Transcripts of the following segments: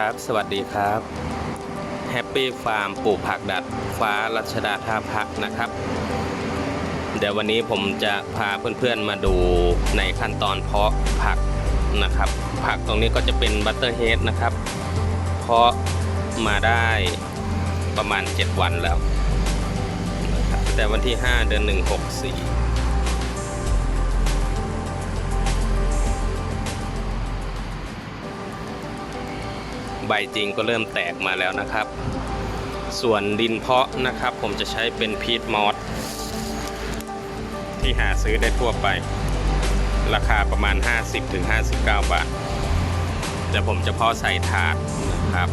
ครับ สวัสดีครับแฮปปี้ฟาร์มปลูกผักดัดฟ้ารัชดาท่าพักนะครับ เดี๋ยววันนี้ผมจะพาเพื่อนๆมาดูในขั้นตอนเพาะผักนะครับ ผักตรงนี้ก็จะเป็นบัตเตอร์เฮดนะครับ เพาะมาได้ประมาณ 7 วันแล้วนะครับแต่วันที่ 5 เดือน 1 6 4 ใบจริงก็เริ่มแตกมาแล้วนะครับ ส่วนดินเพาะนะครับ ผมจะใช้เป็นพีทมอสที่หาซื้อได้ทั่วไป ราคาประมาณ 50-59 บาทเดี๋ยวผมจะเพาะใส่ถาดนะครับ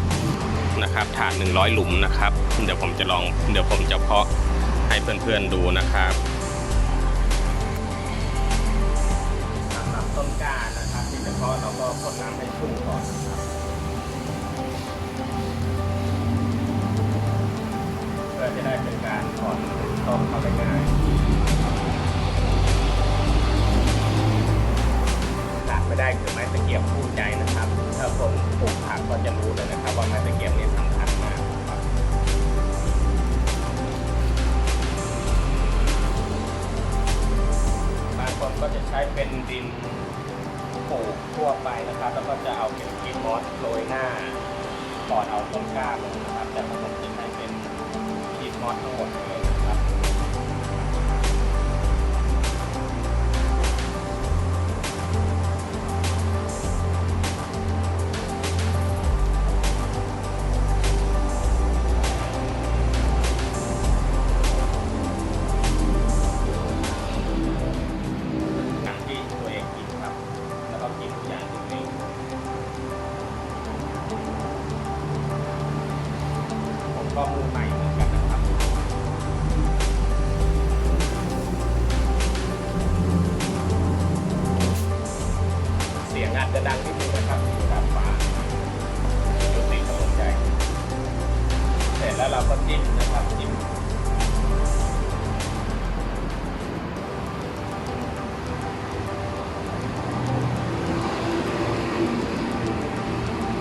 นะครับถาด 100 หลุมนะครับ เดี๋ยวผมจะลองเดี๋ยวผมจะเพาะให้เพื่อนๆดูนะครับสำหรับต้นก้านะครับที่จะเพาะเราก็พ่นน้ำให้ชุ่มก่อนนะครับ คือไม้ตะเกียบคู่ใจนะครับ ถ้าคนปลูกผักก็จะรู้เลยนะครับ ว่าไม้ตะเกียบเนี่ยสำคัญมากครับบางคนก็จะใช้เป็นดินปลูกทั่วไปนะครับ แล้วก็จะเอาเป็นกีมอสโรยหน้าก่อนเอาต้นกล้าลงนะครับ แต่ผมจะใช้เป็นกีมอสทั้งหมดเลย ก็มือใหม่เหมือนกันนะครับเสียงอาจจะดังนิดนึงนะครับอยู่ดาดฟ้าอยู่ติดถนนใหญ่เสร็จแล้วเราก็จิ้มนะครับจิ้ม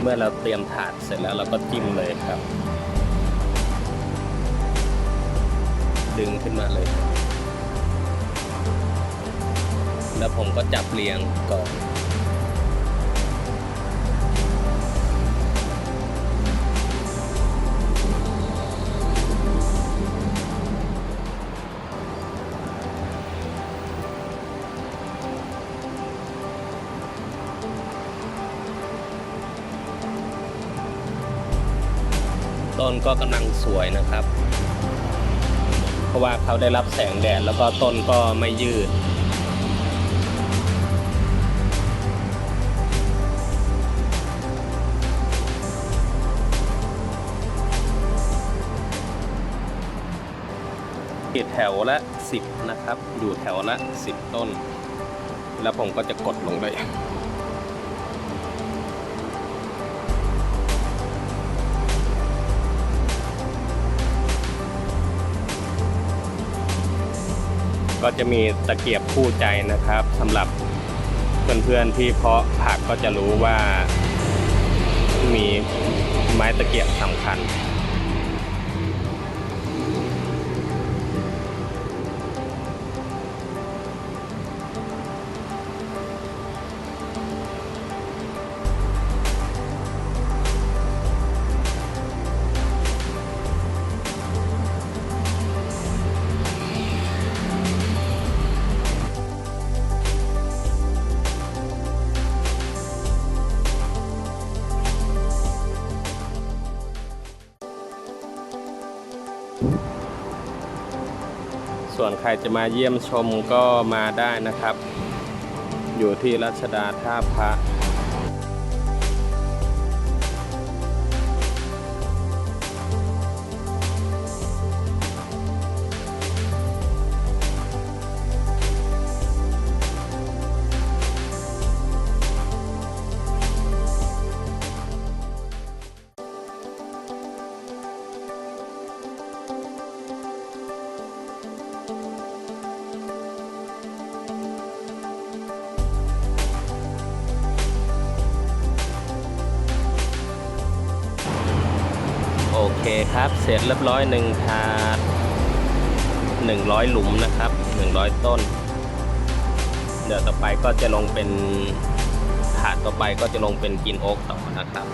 เมื่อเราเตรียมถาดเสร็จแล้วเราก็จิ้มเลยครับ ดึงขึ้นมาเลย แล้วผมก็จับเรียงก่อนต้นก็กำลังสวยนะครับ เพราะว่าเขาได้รับแสงแดดแล้วก็ต้นก็ไม่ยืด แถวละ 10 นะครับ อยู่แถวละ 10 ต้น แล้วผมก็จะกดลงไป ก็จะมีตะเกียบคู่ใจนะครับสำหรับเพื่อนๆที่เพาะผักก็จะรู้ว่ามีไม้ตะเกียบสำคัญ ส่วนใครจะมาเยี่ยมชมก็มาได้นะครับ อยู่ที่รัชดาท่าพระ ครับ เสร็จเรียบร้อยหนึ่งถาดหนึ่งร้อยหลุมนะครับหนึ่งร้อยต้น เดี๋ยวต่อไปก็จะลงเป็นถาดต่อไปก็จะลงเป็นกินโอ๊กต่อนะครับ